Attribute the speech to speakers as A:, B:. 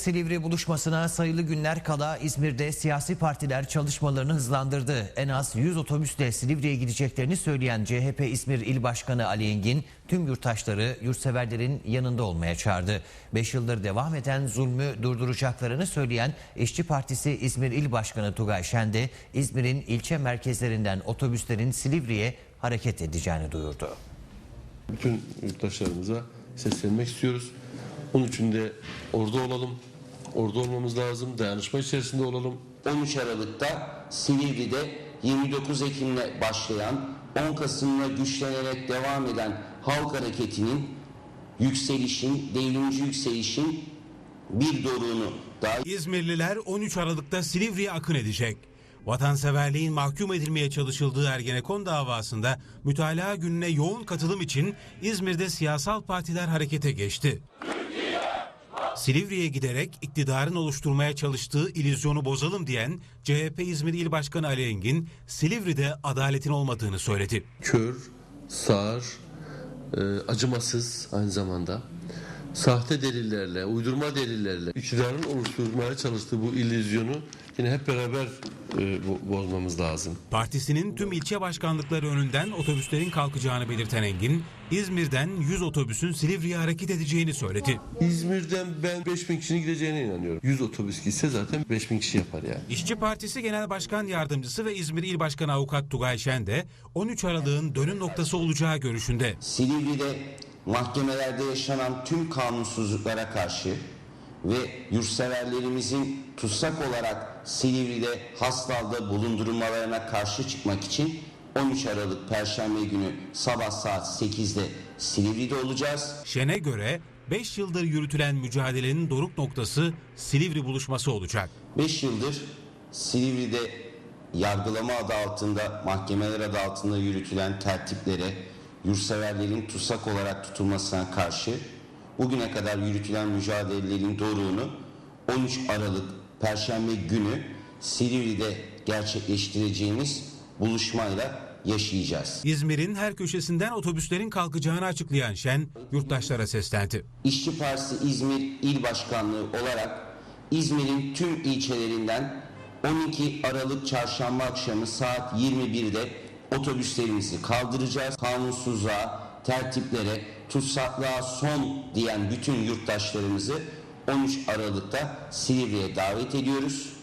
A: Silivri buluşmasına sayılı günler kala İzmir'de siyasi partiler çalışmalarını hızlandırdı. En az 100 otobüsle Silivri'ye gideceklerini söyleyen CHP İzmir İl Başkanı Ali Engin tüm yurttaşları yurtseverlerin yanında olmaya çağırdı. 5 yıldır devam eden zulmü durduracaklarını söyleyen İşçi Partisi İzmir İl Başkanı Tugay Şen de İzmir'in ilçe merkezlerinden otobüslerin Silivri'ye hareket edeceğini duyurdu.
B: bütün yurttaşlarımıza seslenmek istiyoruz. Onun için de orada olalım. Orada olmamız lazım. Dayanışma içerisinde olalım.
C: 13 Aralık'ta Silivri'de 29 Ekim'le başlayan 10 Kasım'la güçlenerek devam eden halk hareketinin yükselişin, devrimci yükselişin bir doruğunu daha
D: İzmirliler 13 Aralık'ta Silivri'ye akın edecek. Vatanseverliğin mahkum edilmeye çalışıldığı Ergenekon davasında mütalaa gününe yoğun katılım için İzmir'de siyasal partiler harekete geçti. Silivri'ye giderek iktidarın oluşturmaya çalıştığı ilüzyonu bozalım diyen CHP İzmir İl Başkanı Ali Engin, Silivri'de adaletin olmadığını söyledi.
B: Kör, sağır, e, acımasız aynı zamanda. Sahte delillerle, uydurma delillerle iktidarın oluşturmaya çalıştığı bu illüzyonu yine hep beraber e, bo- bozmamız lazım.
D: Partisinin tüm ilçe başkanlıkları önünden otobüslerin kalkacağını belirten Engin, İzmir'den 100 otobüsün Silivri'ye hareket edeceğini söyledi.
B: İzmir'den ben 5000 kişinin gideceğine inanıyorum. 100 otobüs gitse zaten 5000 kişi yapar yani.
D: İşçi Partisi Genel Başkan Yardımcısı ve İzmir İl Başkanı Avukat Tugay Şen de 13 Aralık'ın dönüm noktası olacağı görüşünde.
C: Silivri'de mahkemelerde yaşanan tüm kanunsuzluklara karşı ve yurtseverlerimizin tutsak olarak Silivri'de Hastal'da bulundurulmalarına karşı çıkmak için 13 Aralık Perşembe günü sabah saat 8'de Silivri'de olacağız.
D: Şen'e göre 5 yıldır yürütülen mücadelenin doruk noktası Silivri buluşması olacak.
C: 5 yıldır Silivri'de yargılama adı altında, mahkemeler adı altında yürütülen tertiplere, yurtseverlerin tutsak olarak tutulmasına karşı bugüne kadar yürütülen mücadelelerin doruğunu 13 Aralık Perşembe günü Silivri'de gerçekleştireceğimiz buluşmayla yaşayacağız.
D: İzmir'in her köşesinden otobüslerin kalkacağını açıklayan Şen, yurttaşlara seslendi.
C: İşçi Partisi İzmir İl Başkanlığı olarak İzmir'in tüm ilçelerinden 12 Aralık Çarşamba akşamı saat 21'de otobüslerimizi kaldıracağız. Kanunsuzluğa, tertiplere, tutsaklığa son diyen bütün yurttaşlarımızı 13 Aralık'ta Silivri'ye davet ediyoruz.